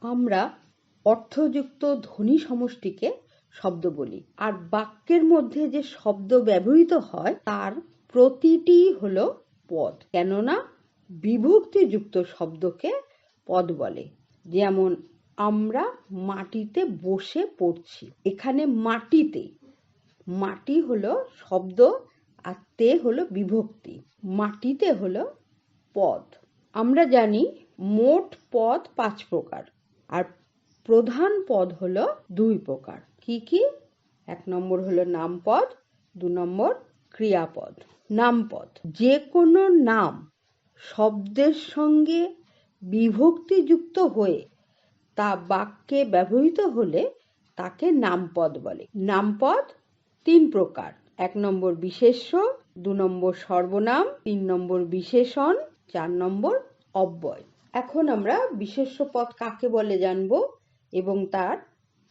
আমরা অর্থযুক্ত ধ্বনি সমষ্টিকে শব্দ বলি। আর বাক্যের মধ্যে যে শব্দ ব্যবহৃত হয়, তার প্রতিটি হলো পদ। কেননা বিভক্তিযুক্ত শব্দকে পদ বলে। যেমন, আমরা মাটিতে বসে পড়ছি। এখানে মাটিতে, মাটি হলো শব্দ আর তে হলো বিভক্তি। মাটিতে হলো পদ। আমরা জানি, মোট পদ পাঁচ প্রকার। আর প্রধান পদ হলো দুই প্রকার। কি কি? এক নম্বর হলো নামপদ দু নম্বর ক্রিয়াপদ নামপদ যে কোনো নাম শব্দের সঙ্গে বিভক্তিযুক্ত হয়ে তা বাক্যে ব্যবহৃত হলে তাকে নামপদ বলে। নামপদ তিন প্রকার। এক নম্বর বিশেষ্য, দু নম্বর সর্বনাম, তিন নম্বর বিশেষণ, চার নম্বর অব্যয়। এখন আমরা বিশেষ্য পদ কাকে বলে জানব এবং তার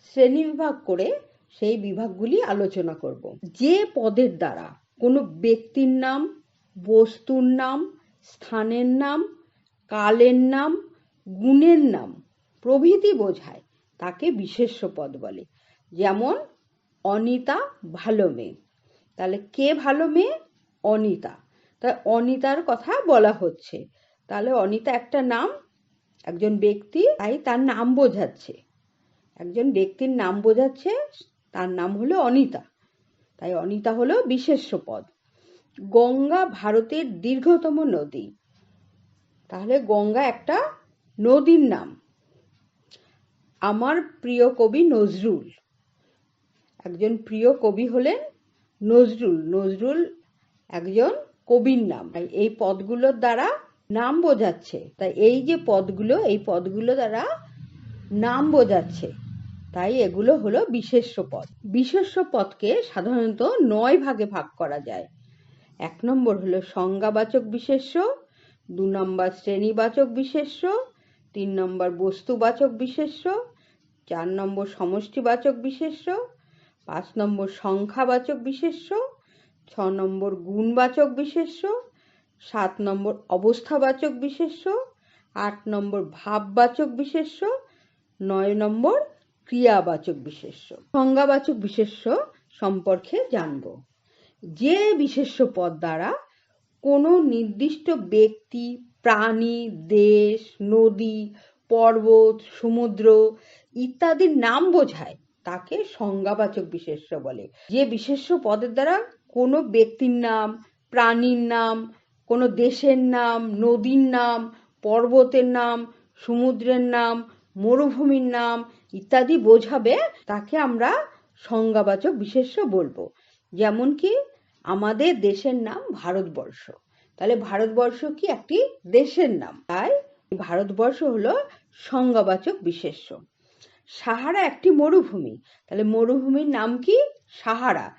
শ্রেণীবিভাগ করে সেই বিভাগগুলি আলোচনা করব। যে পদের দ্বারা কোনো ব্যক্তির নাম, বস্তুর নাম, স্থানের নাম, কালের নাম, গুণের নাম প্রভৃতি বোঝায়, তাকে বিশেষ্য পদ বলে। যেমন, অনিতা ভালো মেয়ে। তাহলে কে ভালো মেয়ে? অনিতা। তা অনিতার কথা বলা হচ্ছে। তাহলে অনিতা একটা নাম, একজন ব্যক্তি, তাই তার নাম বোঝাচ্ছে। একজন ব্যক্তির নাম বোঝাচ্ছে, তার নাম হলো অনিতা। তাই অনিতা হলো বিশেষ্য পদ। গঙ্গা ভারতের দীর্ঘতম নদী। তাহলে গঙ্গা একটা নদীর নাম। আমার প্রিয় কবি নজরুল। একজন প্রিয় কবি হলেন নজরুল। নজরুল একজন কবির নাম। এই পদগুলোর দ্বারা নাম বোঝাচ্ছে। তাই এই যে পদগুলো, এই পদগুলো দ্বারা নাম বোঝাচ্ছে। তাই এগুলো হলো বিশেষ্য পদ। বিশেষ্য পদকে সাধারণত নয় ভাগে ভাগ করা যায়। এক নম্বর হলো সংজ্ঞাবাচক বিশেষ্য, দু নম্বর শ্রেণীবাচক বিশেষ্য, তিন নম্বর বস্তুবাচক বিশেষ্য, চার নম্বর সমষ্টিবাচক বিশেষ্য, পাঁচ নম্বর সংখ্যাবাচক বিশেষ্য, ছ নম্বর গুণবাচক বিশেষ্য সাত নম্বর অবস্থাবাচক বিশেষ্য, আট নম্বর ভাববাচক বিশেষ্য, নয় নম্বর ক্রিয়াবাচক বিশেষ্য। সংজ্ঞাবাচক বিশেষ্য সম্পর্কে জানব। যে বিশেষ্য পদ দ্বারা কোনো নির্দিষ্ট ব্যক্তি, প্রাণী, দেশ, নদী, পর্বত, সমুদ্র ইত্যাদির নাম বোঝায়, তাকে সংজ্ঞাবাচক বিশেষ্য বলে। যে বিশেষ্য পদের দ্বারা কোনো ব্যক্তির নাম, প্রাণীর নাম কোনো দেশের নাম, নদীর নাম, পর্বতের নাম, সমুদ্রের নাম, মরুভূমির নাম ইত্যাদি বোঝাবে, তাকে আমরা সংজ্ঞাবাচক বিশেষ্য বলব। যেমন কি আমাদের দেশের নাম ভারতবর্ষ। তাহলে ভারতবর্ষ কি একটি দেশের নাম? তাই ভারতবর্ষ হলো সংজ্ঞাবাচক বিশেষ্য। সাহারা একটি মরুভূমি। তাহলে মরুভূমির নাম কি? সাহারা।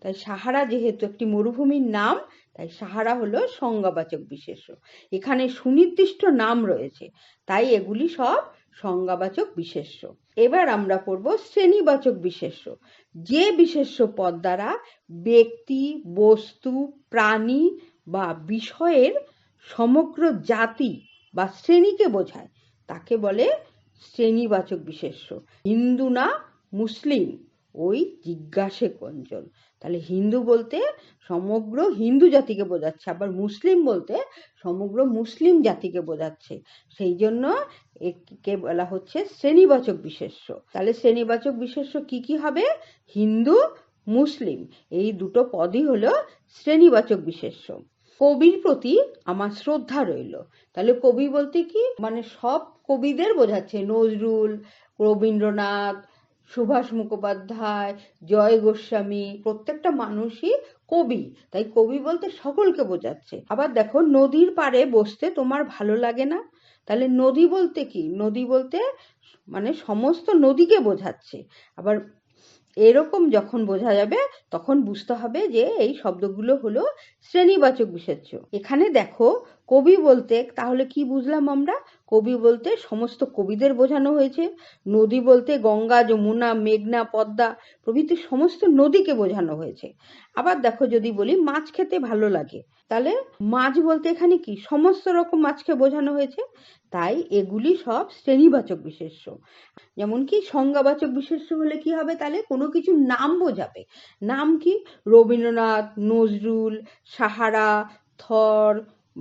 তাই সাহারা যেহেতু একটি মরুভূমির নাম তাই সাহারা হলো সংজ্ঞাবাচক বিশেষ্য। এখানে সুনির্দিষ্ট নাম রয়েছে, তাই এগুলি সব সংজ্ঞাবাচক বিশেষ্য। এবার আমরা পড়ব শ্রেণীবাচক বিশেষ্য। যে বিশেষ্য পদ দ্বারা ব্যক্তি, বস্তু, প্রাণী বা বিষয়ের সমগ্র জাতি বা শ্রেণীকে বোঝায়, তাকে বলে শ্রেণীবাচক বিশেষ্য। হিন্দু না মুসলিম, ওই জিজ্ঞাসে কঞ্চন। তাহলে হিন্দু বলতে সমগ্র হিন্দু জাতিকে বোঝাচ্ছে, আবার মুসলিম বলতে সমগ্র মুসলিম জাতিকে বোঝাচ্ছে। সেই জন্য একে বলা হচ্ছে শ্রেণীবাচক বিশেষ্য। তাহলে শ্রেণীবাচক বিশেষ্য কি কি হবে? হিন্দু, মুসলিম, এই দুটো পদই হলো শ্রেণীবাচক বিশেষ্য। কবির প্রতি আমার শ্রদ্ধা রইল। তাহলে কবি বলতে কি? মানে সব কবিদের বোঝাচ্ছে, নজরুল, রবীন্দ্রনাথ সুভাষ মুখোপাধ্যায়, জয় গোস্বামী, প্রত্যেকটা মানুষই কবি। তাই কবি বলতে সকলকে বোঝাচ্ছে। আবার দেখো, নদীর পাড়ে বসতে তোমার ভালো লাগে না? তাহলে নদী বলতে কি? নদী বলতে মানে সমস্ত নদীকে বোঝাচ্ছে। আবার এরকম যখন বোঝা যাবে, তখন বুঝতে হবে যে এই শব্দগুলো হলো শ্রেণীবাচক বিশেষ্য। এখানে দেখো কবি বলতে, তাহলে কি বুঝলাম আমরা? কবি বলতে সমস্ত কবিদের বোঝানো হয়েছে। নদী বলতে গঙ্গা, যমুনা, মেঘনা, পদ্মা প্রভৃতি সমস্ত নদীকে বোঝানো হয়েছে। আবার দেখো যদি বলি মাছ খেতে ভালো লাগে, তাহলে মাছ বলতে এখানে কি? সমস্ত রকম মাছকে বোঝানো হয়েছে। তাই এগুলি সব শ্রেণীবাচক বিশেষ্য। যেমন কি সংজ্ঞাবাচক বিশেষ্য হলে কি হবে? তাহলে কোনো কিছু নাম বোঝাবে। নাম কি? রবীন্দ্রনাথ, নজরুল, সাহারা, থর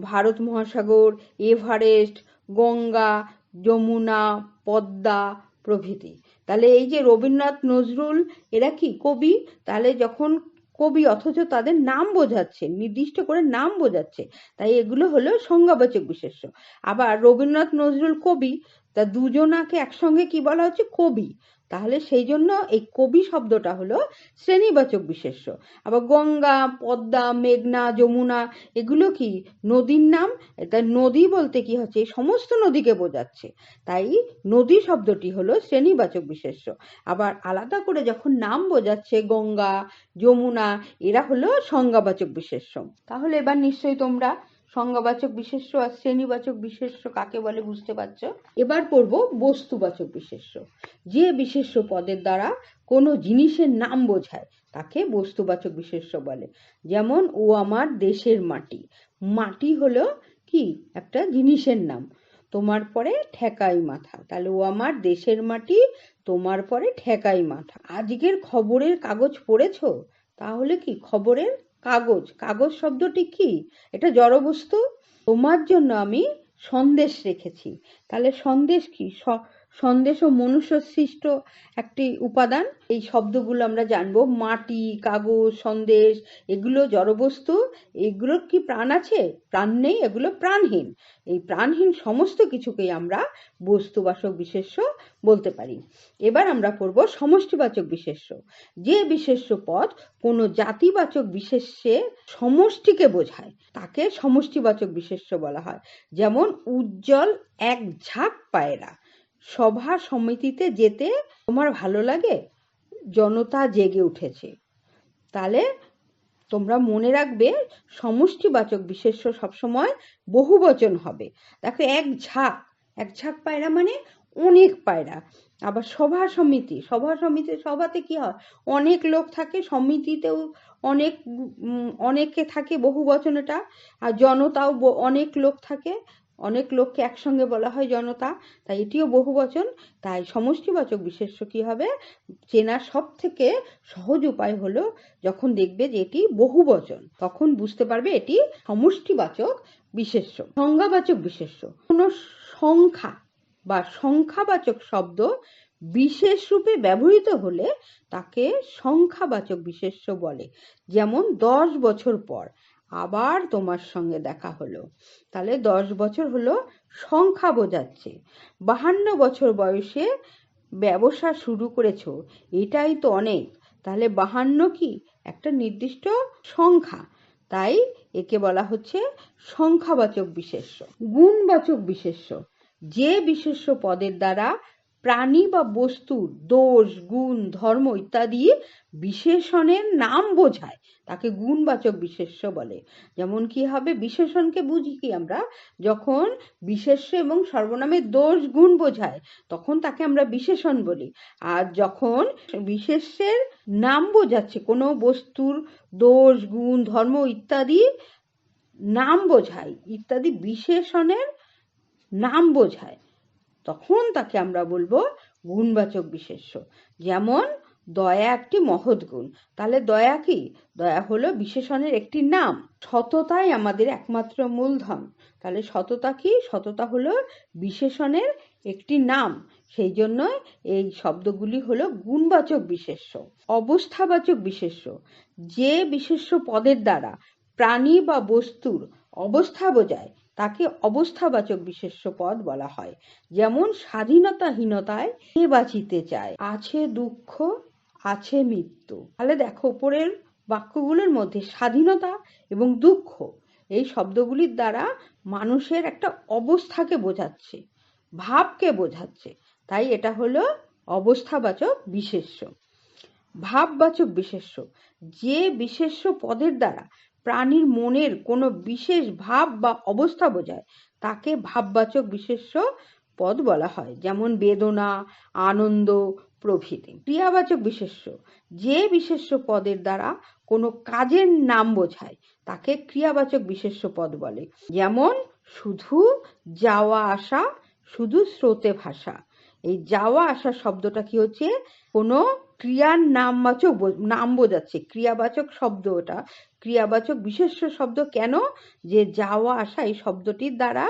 ভারত মহাসাগর, এভারেস্ট, গঙ্গা, যমুনা, পদ্মা প্রভৃতি। তাহলে এই যে রবীন্দ্রনাথ নজরুল, এরা কি কবি? তাহলে যখন কবি, অথচ তাদের নাম বোঝাচ্ছে, নির্দিষ্ট করে নাম বোঝাচ্ছে, তাই এগুলো হলো সংজ্ঞাবাচক বিশেষ্য। আবার রবীন্দ্রনাথ নজরুল কবি তা দুজনাকে একসঙ্গে কি বলা হচ্ছে? কবি। তাহলে সেই জন্য এই কবি শব্দটা হলো শ্রেণীবাচক বিশেষ্য। আবার গঙ্গা, পদ্মা, মেঘনা, যমুনা, এগুলো কি? নদীর নাম? এটা নদী বলতে কি হচ্ছে? এই সমস্ত নদীকে বোঝাচ্ছে। তাই নদী শব্দটি হলো শ্রেণীবাচক বিশেষ্য। আবার আলাদা করে যখন নাম বোঝাচ্ছে গঙ্গা, যমুনা, এরা হলো সংজ্ঞাবাচক বিশেষ্য। তাহলে এবার নিশ্চয়ই তোমরা সংজ্ঞাবাচক বিশেষ্য আর শ্রেণীবাচক বিশেষ্য কাকে বলে বুঝতে পারছ? এবার পড়ব বস্তুবাচক বিশেষ্য। যে বিশেষ্য পদের দ্বারা কোনো জিনিসের নাম বোঝায়, তাকে বস্তুবাচক বিশেষ্য বলে। যেমন, ও আমার দেশের মাটি। মাটি হলো কি? একটা জিনিসের নাম। তোমার পরে ঠেকাই মাথা। তাহলে, ও আমার দেশের মাটি, তোমার পরে ঠেকাই মাথা। আজকের খবরের কাগজ পড়েছ? তাহলে কি? খবরের কাগজ। কাগজ শব্দটি কি? এটা জড়বস্তু। তোমার জন্য আমি সন্দেশ রেখেছি। তাহলে সন্দেশ কি? সন্দেশ ও মনুষ্য সৃষ্ট একটি উপাদান। এই শব্দগুলো আমরা জানব। মাটি, কাগজ, সন্দেশ, এগুলো জড়বস্তু। এগুলোর কি প্রাণ আছে? প্রাণ নেই, এগুলো প্রাণহীন। এই প্রাণহীন সমস্ত কিছুকেই আমরা বস্তুবাচক বিশেষ্য বলতে পারি। এবার আমরা পড়ব সমষ্টিবাচক বিশেষ্য। যে বিশেষ্য পদ কোনো জাতিবাচক বিশেষ্যে সমষ্টিকে বোঝায়, তাকে সমষ্টিবাচক বিশেষ্য বলা হয়। যেমন, উজ্জ্বল এক ঝাঁক পায়রা। সভা সমিতিতে যেতে তোমার ভালো লাগে? জনতা জেগে উঠেছে। তাহলে তোমরা মনে রাখবে, সমষ্টিবাচক বিশেষ্য সবসময় বহু বচন হবে। দেখো, এক ঝাঁক এক ঝাঁক পায়রা মানে অনেক পায়রা। আবার সভা সমিতি সভা সমিতি, সভাতে কি হয়? অনেক লোক থাকে, সমিতিতেও অনেক অনেকে থাকে বহু বচনটা আর জনতাও অনেক লোক থাকে অনেক লোককে একসঙ্গে বলা হয় জনতা, তাই এটিও বহু বচন। তাই সমষ্টিবাচক বিশেষ্য কি হবে? চেনার সব থেকে সহজ উপায় হলো যখন দেখবে যে এটি বহু বচন, তখন বুঝতে পারবে এটি সমষ্টিবাচক বিশেষ্য। সংজ্ঞাবাচক বিশেষ্য। কোনো সংখ্যা বা সংখ্যাবাচক শব্দ বিশেষ রূপে ব্যবহৃত হলে তাকে সংখ্যাবাচক বিশেষ্য বলে, যেমন দশ বছর পর। আবার তোমার সঙ্গে দেখা হলো। তাহলে দশ বছর হলো সংখ্যা বোঝাচ্ছে। বাহান্ন বছর বয়সে ব্যবসা শুরু করেছ, এটাই তো অনেক। তাহলে বাহান্ন কি? একটা নির্দিষ্ট সংখ্যা। তাই একে বলা হচ্ছে সংখ্যাবাচক বিশেষ্য, গুণবাচক বিশেষ্য। যে বিশেষ্য পদের দ্বারা প্রাণী বা বস্তুর দোষ, গুণ, ধর্ম ইত্যাদি বিশেষণের নাম বোঝায়। তাকে গুণবাচক বিশেষ্য বলে। যেমন কি হবে? বিশেষণকে বুঝি কি আমরা? যখন বিশেষ্য এবং সর্বনামের দোষ, গুণ বোঝায়, তখন তাকে আমরা বিশেষণ বলি। আর যখন বিশেষ্যের নাম বোঝাচ্ছে, কোনো বস্তুর দোষ, গুণ, ধর্ম ইত্যাদি নাম বোঝায়, ইত্যাদি বিশেষণের নাম বোঝায় তখন তাকে আমরা বলব গুণবাচক বিশেষ্য। যেমন, দয়া একটি মহৎ গুণ। তাহলে দয়া কি? দয়া হলো বিশেষণের একটি নাম। সততাই আমাদের একমাত্র মূলধন। তাহলে সততা কি? সততা হলো বিশেষণের একটি নাম। সেই জন্য এই শব্দগুলি হলো গুণবাচক বিশেষ্য, অবস্থাবাচক বিশেষ্য। যে বিশেষ্য পদের দ্বারা প্রাণী বা বস্তুর অবস্থা বোঝায় তাকে অবস্থাবাচক বিশেষ্য পদ বলা হয়। যেমন স্বাধীনতাহীনতায় কে বাঁচিতে চায়। আছে দুঃখ, আছে মৃত্যু। তাহলে দেখো, উপরের বাক্যগুলোর মধ্যে স্বাধীনতা এবং দুঃখ, এই শব্দগুলির দ্বারা মানুষের একটা অবস্থাকে বোঝাচ্ছে, ভাবকে বোঝাচ্ছে। তাই এটা হলো অবস্থাবাচক বিশেষ্য। ভাববাচক বিশেষ্য। যে বিশেষ্য পদের দ্বারা প্রাণীর মনের কোনো বিশেষ ভাব বা অবস্থা বোঝায়। তাকে ভাববাচক বিশেষ্য পদ বলা হয়, যেমন বেদনা, আনন্দ, প্রভৃতি। ক্রিয়াবাচক বিশেষ্য, যে বিশেষ্য পদের দ্বারা কোনো কাজের নাম বোঝায়, তাকে ক্রিয়াবাচক বিশেষ্য পদ বলে। যেমন, শুধু যাওয়া আসা, শুধু স্রোতে ভাষা এই যাওয়া আসা শব্দটা কি হচ্ছে? কোনো ক্রিয়ার নামবাচক নাম বোঝাচ্ছে। ক্রিয়াবাচক শব্দ ওটা। ক্রিয়াবাচক বিশেষ্য শব্দ কেন? যে যাওয়া আসা এই শব্দটির দ্বারা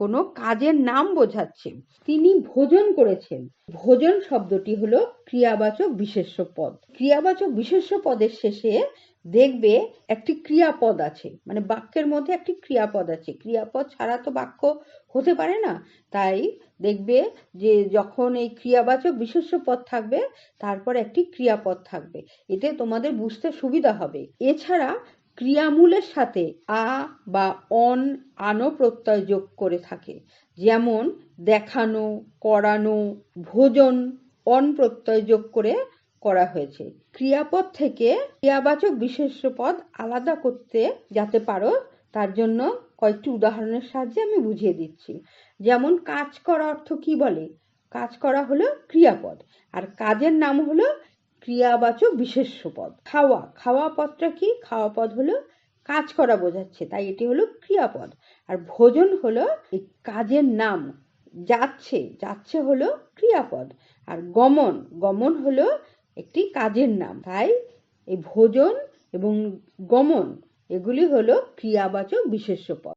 কোনো কাজের নাম বোঝাচ্ছে। তিনি ভোজন করেছেন। ভোজন শব্দটি হলো ক্রিয়াবাচক বিশেষ্য পদ। ক্রিয়াবাচক বিশেষ্য পদের শেষে দেখবে একটি ক্রিয়াপদ আছে মানে বাক্যের মধ্যে একটি ক্রিয়াপদ আছে। ক্রিয়াপদ ছাড়া তো বাক্য হতে পারে না। তাই দেখবে যে যখন এই ক্রিয়াবাচক বিশেষ্য পদ থাকবে, তারপর একটি ক্রিয়াপদ থাকবে। এতে তোমাদের বুঝতে সুবিধা হবে। এছাড়া ক্রিয়ামূলের সাথে আ বা অন আনো প্রত্যয় যোগ করে থাকে। যেমন দেখানো, করানো, ভোজন, অন প্রত্যয় যোগ করে করা হয়েছে। ক্রিয়াপদ থেকে ক্রিয়াবাচক বিশেষ্য পদ আলাদা করতে যাতে পারো, তার জন্য কয়েকটি উদাহরণের সাহায্যে আমি বুঝিয়ে দিচ্ছি। যেমন, কাজ করা অর্থ কি বলে? কাজ করা হলো ক্রিয়াপদ, আর কাজের নাম হলো ক্রিয়াবাচক বিশেষ্য পদ। খাওয়া খাওয়া পদটা কি? খাওয়া পদ হলো কাজ করা বোঝাচ্ছে, তাই এটি হলো ক্রিয়াপদ। আর ভোজন হলো এই কাজের নাম, যাচ্ছে যাচ্ছে হলো ক্রিয়াপদ। আর গমন গমন হলো একটি কাজের নাম। তাই এই ভোজন এবং গমন এগুলি হলো ক্রিয়াবাচক বিশেষ্য পদ